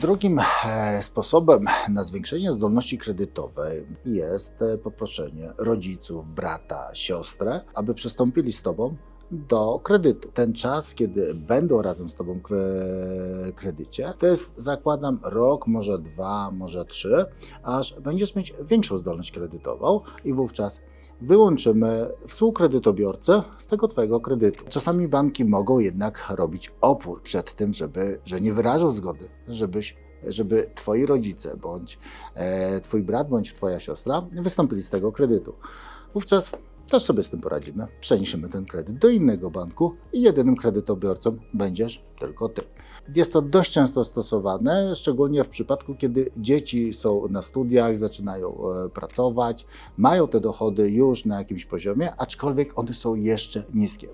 Drugim e, sposobem na zwiększenie zdolności kredytowej jest e, poproszenie rodziców, brata, siostrę, aby przystąpili z Tobą do kredytu. Ten czas, kiedy będą razem z Tobą w e, kredycie, to jest, zakładam, rok, może dwa, może trzy, aż będziesz mieć większą zdolność kredytową i wówczas wyłączymy współkredytobiorcę z tego Twojego kredytu. Czasami banki mogą jednak robić opór przed tym, żeby, że nie wyrażą zgody, żebyś żeby twoi rodzice, bądź e, twój brat, bądź twoja siostra wystąpili z tego kredytu. Wówczas też sobie z tym poradzimy. Przeniesiemy ten kredyt do innego banku i jedynym kredytobiorcą będziesz tylko ty. Jest to dość często stosowane, szczególnie w przypadku, kiedy dzieci są na studiach, zaczynają e, pracować, mają te dochody już na jakimś poziomie, aczkolwiek one są jeszcze niskie.